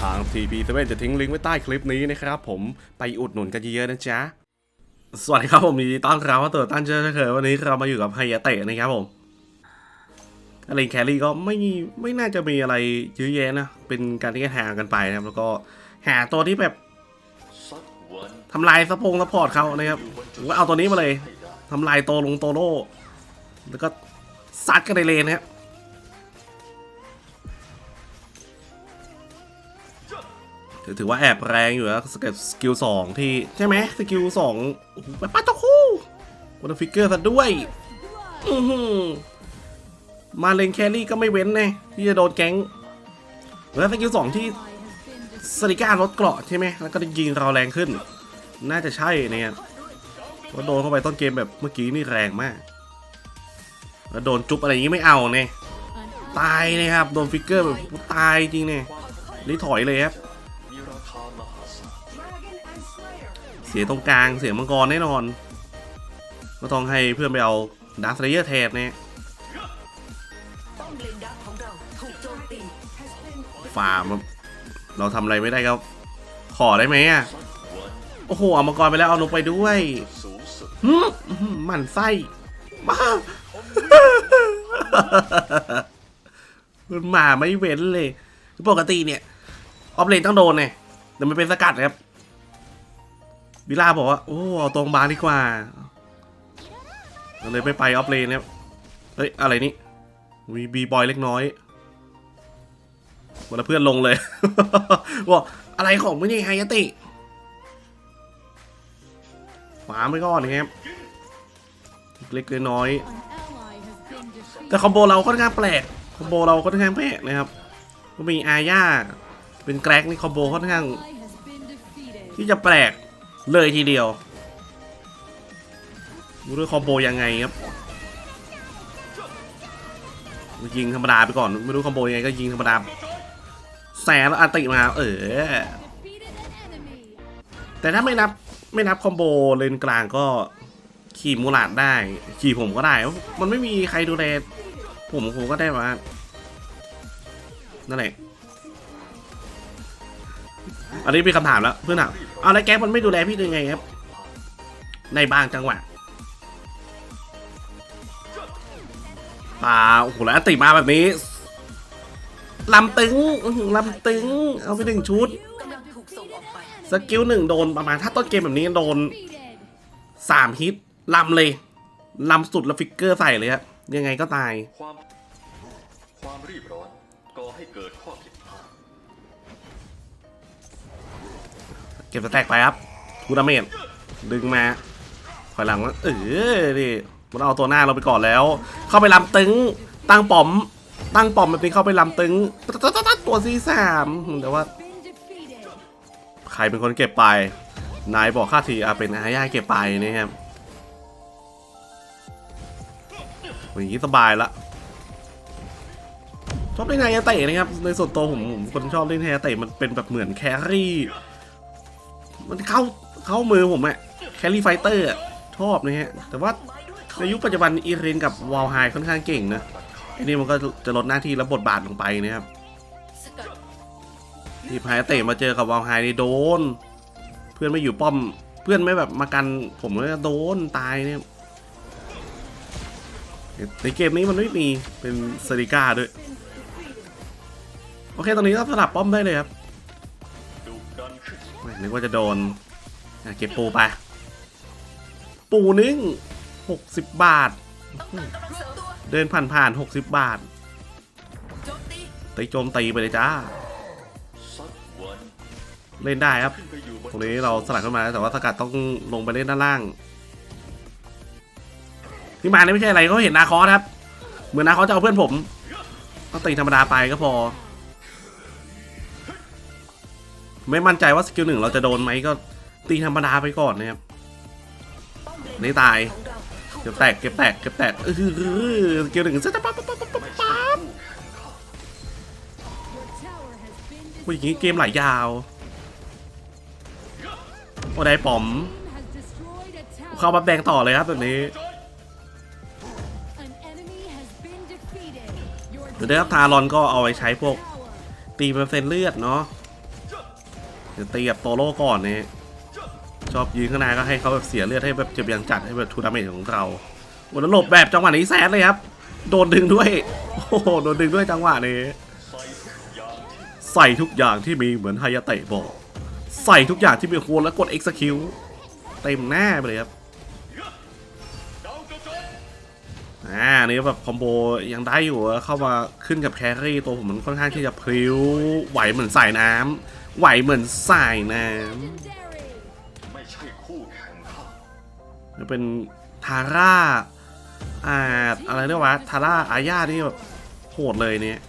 ทาง TP7 จะทิ้งลิงก์ไว้ใต้คลิปนี้นะครับผมไปอุดหนุนกันเยอะๆนะจ๊ะ สวัสดีครับผมยินดีต้อนรับเข้าสู่ตั้นเจอเคยวันนี้เรามาอยู่กับไฮยาเตะนะครับผมอะไรแครี่ก็ไม่ไม่น่าจะมีอะไรเยอะแยะนะ เป็นการที่แทงกันไปนะครับ แล้วก็หาตัวที่แบบทำลายสปงสปอร์ตเขานะครับผมก็เอาตัวนี้มาเลยทำลายโตลงโตโน่แล้วก็ซัดกันในเลนนะครับ ถือว่าแอบแรงอยู่แล้วสเก็ตสกิลสองที่ ใช่ไหมสกิลสองแบบป้าตะคู่วันฟิกเกอร์ซะด้วยอือหือมาเลนแครี่ก็ไม่เว้นไงที่จะโดนแก๊งแล้วสกิลสองที่สติก้าลดเกราะใช่ไหมแล้วก็ยิงเราแรงขึ้น น่าจะใช่เนี่ยเพราโดนเข้าไปต้นเกมแบบเมื่อกี้นี่แรงมาก แล้วโดนจุ๊บอะไรอย่างนี้ไม่เอาเนี่ยตายเลยครับ โดนฟิกเกอร์แบบตายจริงเนี่ยนี่ถอยเลยครับ เสียตรงกลางเสียมังกรแน่นอนก็ต้องให้เพื่อนไปเอาดาร์สเลเยอร์แทนเนี่ยฟาร์มครับเราทำอะไรไม่ได้ก็ขอได้ไหมอะ โอ้โหเอามังกรไปแล้วเอานกไปด้วยหืมอื้อหือหมันไส้มามันมาไม่เว้นเลย ปกติเนี่ย ออฟเลนต้องโดนไง แต่มันเป็นสกัดครับวิลาบอกว่าโอ้เอาตรงบางดีกว่าเลยไม่ไปออฟเลนครับเฮ้ยอะไรนี่มีบีบอยเล็กน้อยวันละเพื่อนลงเลยบอกอะไรของมึงนี่ไฮยติหมาไม่ก้อนนะครับเล็กๆน้อยแต่คอมโบเราค่อนข้างแปลกคอมโบเราค่อนข้างแปลกนะครับก็มีอาญา เป็นแกร็กนี่คอมโบค่อนข้าง ที่จะแปลกเลยทีเดียวไม่รู้คอมโบยังไงครับยิงธรรมดาไปก่อนไม่รู้คอมโบยังไงก็ยิงธรรมดาแสแล้วอันติมาเออแต่ถ้าไม่นับไม่นับคอมโบเลนกลางก็ขี่มูลาดได้ ขี่ผมก็ได้ มันไม่มีใครดูแลผมผมก็ได้มานั่นแหละ อันนี้มีคำถามแล้วเพื่อนถามเอาแล้วแก๊ปมันไม่ดูแลพี่ได้ไงครับ ในบางจังหวะป่าโอ้โหแล้วติมาแบบนี้ลำตึงลำตึง เอาไปหนึ่งชุดสกิลหนึ่งโดนประมาณถ้าต้นเกมแบบนี้โดนสามฮิตลำเลยลำสุดแล้วฟิกเกอร์ใส่เลยครับยังไงก็ตายความความรีบร้อนก่อให้เกิดข้อผิด เก็บสแต็กไปครับทูดาเมจดึงมาถอยหลังเออดิมันเอาตัวหน้าเราไปก่อนแล้ว เข้าไปลำตึง ตั้งปอม ตั้งปอมแบบนี้เข้าไปลำตึงตัวซีสามแต่ว่า ใครเป็นคนเก็บไป นายบอกค่าทีอาเป็นอาญาเก็บไปนะครับอย่างนี้สบายละชอบเล่นไฮยาเตะนะครับในส่วนตัวผมผมคนชอบเล่นไฮยาเตะมันเป็นแบบเหมือนแครี่ มันเข้าเข้ามือผมอะแครี่ไฟเตอร์ชอบนะฮะ แต่ว่าในยุคปัจจุบันอีรินกับวอลไฮค่อนข้างเก่งนะอ้นี่มันก็จะลดหน้าที่และบทบาทลงไปนะครับสกัดที่พายเตะมาเจอกับวาวไฮนี่โดน เพื่อนไม่อยู่ป้อม เพื่อนไม่แบบมากันผมก็โดนตายเนี่ยในเกมนี้มันไม่มีเป็นเซริก้าด้วย โอเค ตอนนี้ก็สลับป้อมได้เลยครับ นึกว่าจะโดนเก็บปูไป ปูนึงหกสิบบาท เดินผ่านผ่านหกสิบบาทตีโจมตีไปเลยจ้า เล่นได้ครับ ตรงนี้เราสลัดขึ้นมาแต่ว่าสกัดต้องลงไปเล่นด้านล่าง ที่มาเนี่ยไม่ใช่อะไรเขาเห็นนาคอสครับ เหมือนนาคอสจะเอาเพื่อนผมต้องตีธรรมดาไปก็พอ ไม่มั่นใจว่าสกิลหนึ่งเราจะโดนไหมก็ตีธรรมดาไปก่อนนะครับนี่ตายเก็บแตกเก็บแตกเก็บแตกเออสกิลหนึ่งจะปั๊บปั๊บปั๊บปั๊บปั๊บไม่ใช่ปั๊บคู่แข่งข้าผู้เกมไหลยาว โอ้ได้ป๋อม เข้าบับแดงต่อเลยครับแบบนี้เดี๋ยวได้ครับทารอนก็เอาไว้ใช้พวกตีเปอร์เซ็นต์เลือดเนาะ เดี๋ยวตีกับโตโร่ก่อนนี่ชอบยืนข้างหน้าก็ให้เขาแบบเสียเลือดให้แบบเจ็บอย่างจัดให้แบบทูดาเมจของเราโอ้แล้วหลบแบบจังหวะนี้แซดเลยครับ โดนดึงด้วย โอ้โหโดนดึงด้วยจังหวะนี้ใส่ทุกอย่างที่มีเหมือนไฮยาเตะบอก ใส่ทุกอย่างที่มีโคนแล้วกด execute เต็มหน้าไปเลยครับอ่านี่แบบคอมโบยังได้อยู่เข้ามาขึ้นกับแครี่ตัวผมมันค่อนข้างที่จะพลิ้วไหวเหมือนสายน้ำ ไหวเหมือนสายน้ไม่ใช่คู่แข่งข้าำมันเป็นทาร่าอ่าอะไรเรียกว่าทาร่าอาญานี่แบบโหดเลยเนี่ย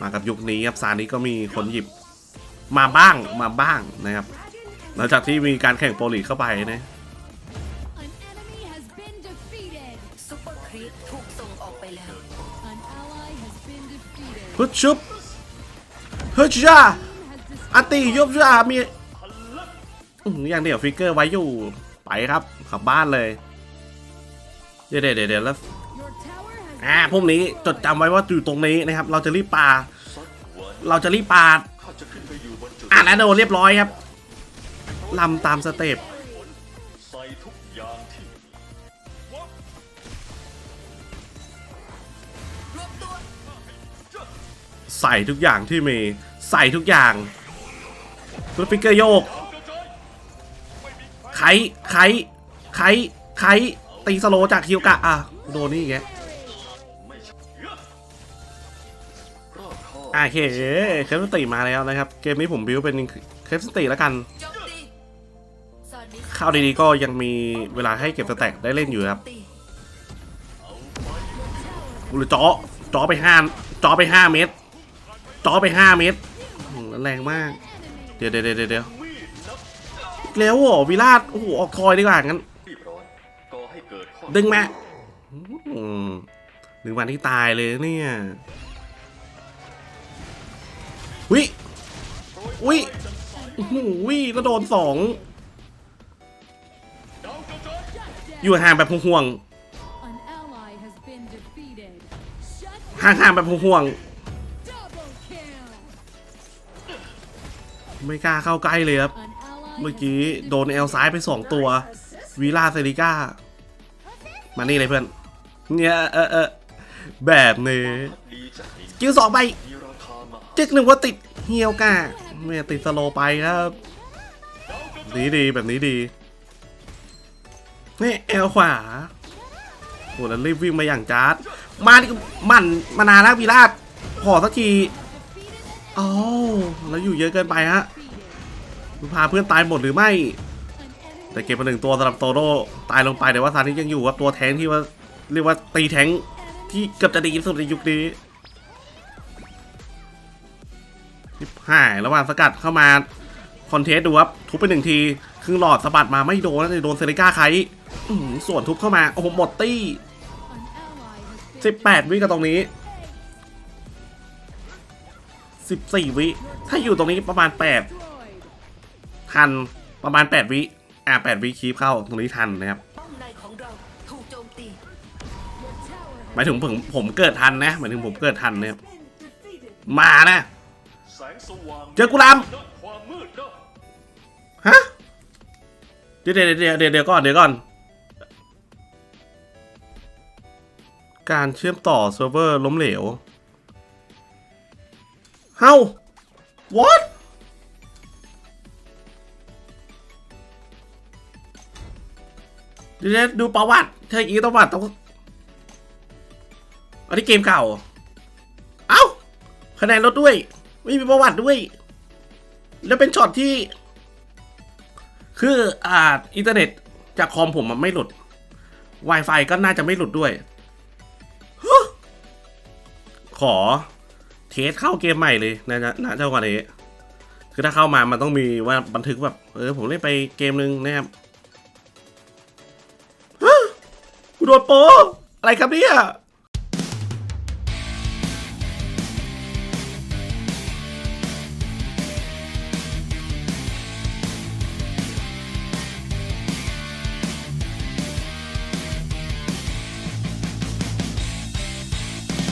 มากับยุคนี้ครับซานี้ก็มีคนหยิบมาบ้างมาบ้างนะครับ หลังจากที่มีการแข่งโปรลีเข้าไปนะ ฮึดชุบฮึดชาอันตียุบชามีอย่างเดียวฟิกเกอร์ไว้อยู่ไปครับขับบ้านเลย เดี๋ยวเดี๋ยวเดี๋ยวแล้วอ่าพวกนี้จดจำไว้ว่าอยู่ตรงนี้นะครับ เราจะรีบปา เราจะรีบปาดข้าจะขึ้นไปอยู่บนจุดอ่าแล้วโดนเรียบร้อยครับลำตามสเต็ป ใส่ทุกอย่างที่มีใส่ทุกอย่างรถฟิกเกอร์โยกไขไขไขไขตีสโลจากคิวกะอะโดนนี่แกโอเคเคปสติมาแล้วนะครับ เกมนี้ผมบิวเป็นเคปสติแล้วกันเข้าดีๆก็ยังมีเวลาให้เก็บสแต็กได้เล่นอยู่ครับตีกูเลจ่อจ่อไปห้าจ่อไปห้าเมตร จอไปห้าเมตรแรงมาก เดี๋ยวเดี๋ยวเดี๋ยวเดี๋ยวอีกแล้วเหรอวิราชโอ้โหออกทอยดีกว่างั้นดึงมาอืมหนึ่งวันที่ตายเลยเนี่ยวิวิอื้อหือวิแล้วโดนสองอยู่ห่างแบบห่วง An ally has been defeated. Shut ๆห่างแบบห่วง ไม่กล้าเข้าใกล้เลยครับ An ally เมื่อ has กี้ been โดนเอลซ้ายไปสองตัววีล่าเซริก้า มานี่เลยเพื่อน เนี่ยเออเออแบบนี้ดีจากนี้กิ้วสองไปมีราคามาจึกหนึ่งว่าติดเฮียวกาไม่ติดสโลว์ไปครับดีดีแบบนี้ดีนี่เอลขวาโหแล้วรีบวิ่งมาอย่างจาร์ดมาดิมันมานานแล้ววีราชขอสักที อ้าวแล้วอยู่เยอะเกินไปฮะพาเพื่อนตายหมดหรือไม่ แต่เก็บมาหนึ่งตัวสำหรับโตโร่ตายลงไปแต่ว่าซานี่ยังอยู่ว่าตัวแทงที่ว่าเรียกว่าตีแทงที่เกือบจะดีที่สุดในยุคนี้ทิบหายระหว่างสกัดเข้ามาคอนเทสต์ดูครับทุบไปหนึ่งทีครึ่งหลอดสะบัดมาไม่โดนแต่โดนเซริก้าใครส่วนทุบเข้ามาโอ้โหหมดตี้สิบแปดวิกับตรงนี้ สิบสี่วิ ถ้าอยู่ตรงนี้ประมาณแปด destroyed. ทันประมาณแปดวิ อ่าแปดวิคีบเข้าตรงนี้ทันนะครับป้อมในของเราถูกโจมตี Your tower หมายถึงผมผมเกิดทันนะหมายถึงผมเกิดทันเนี่ยมานะแสงสว่างเจอกุลามด้านความมืดได้ฮะเดี๋ยวเดี๋ยวเดี๋ยวเดี๋ยวเดี๋ยวก่อนเดี๋ยวก่อน การเชื่อมต่อเซิร์ฟเวอร์ล้มเหลว เฮ้า what ดี๋ยวเดี๋ยวดูประวัติใช่อีกประวัติต้องอันนี้เกมเก่า เอ้าคะแนนลดด้วย ไม่มีประวัติด้วย แล้วเป็นช็อตที่ คืออ่าอินเทอร์เน็ตจากคอมผมมันไม่หลุด Wi-Fi ก็น่าจะไม่หลุดด้วย ขอ เทสเข้าเกมใหม่เลยนะนะเจ้าก่อนนี้คือถ้าเข้ามามันต้องมีว่าบันทึกแบบ เออ ผมเล่นไปเกมนึงนะครับฮะกูโดนโปอะไรครับเนี่ย